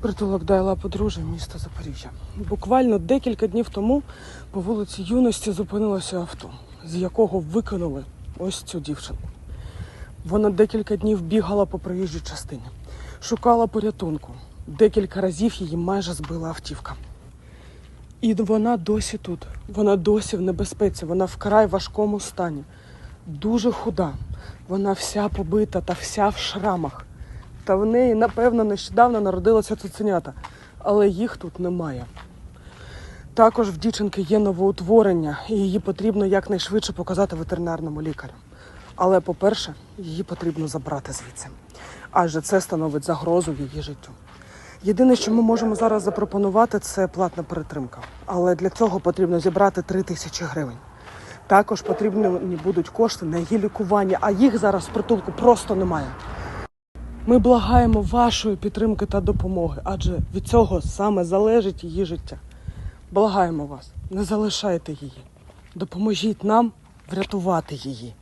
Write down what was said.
Притулок Дайла подружжя, місто Запоріжжя. Буквально декілька днів тому по вулиці Юності зупинилося авто, з якого викинули ось цю дівчинку. Вона декілька днів бігала по проїжджій частині, шукала порятунку. Декілька разів її майже збила автівка. І вона досі тут. Вона досі в небезпеці, вона вкрай важкому стані. Дуже худа. Вона вся побита та вся в шрамах. Та в неї, напевно, нещодавно народилося цуценята, але їх тут немає. Також в дівчинки є новоутворення, і її потрібно якнайшвидше показати ветеринарному лікарю. Але, по-перше, її потрібно забрати звідси, адже це становить загрозу її життю. Єдине, що ми можемо зараз запропонувати, це платна перетримка. Але для цього потрібно зібрати 3 тисячі гривень. Також потрібні будуть кошти на її лікування, а їх зараз в притулку просто немає. Ми благаємо вашої підтримки та допомоги, адже від цього саме залежить її життя. Благаємо вас, не залишайте її. Допоможіть нам врятувати її.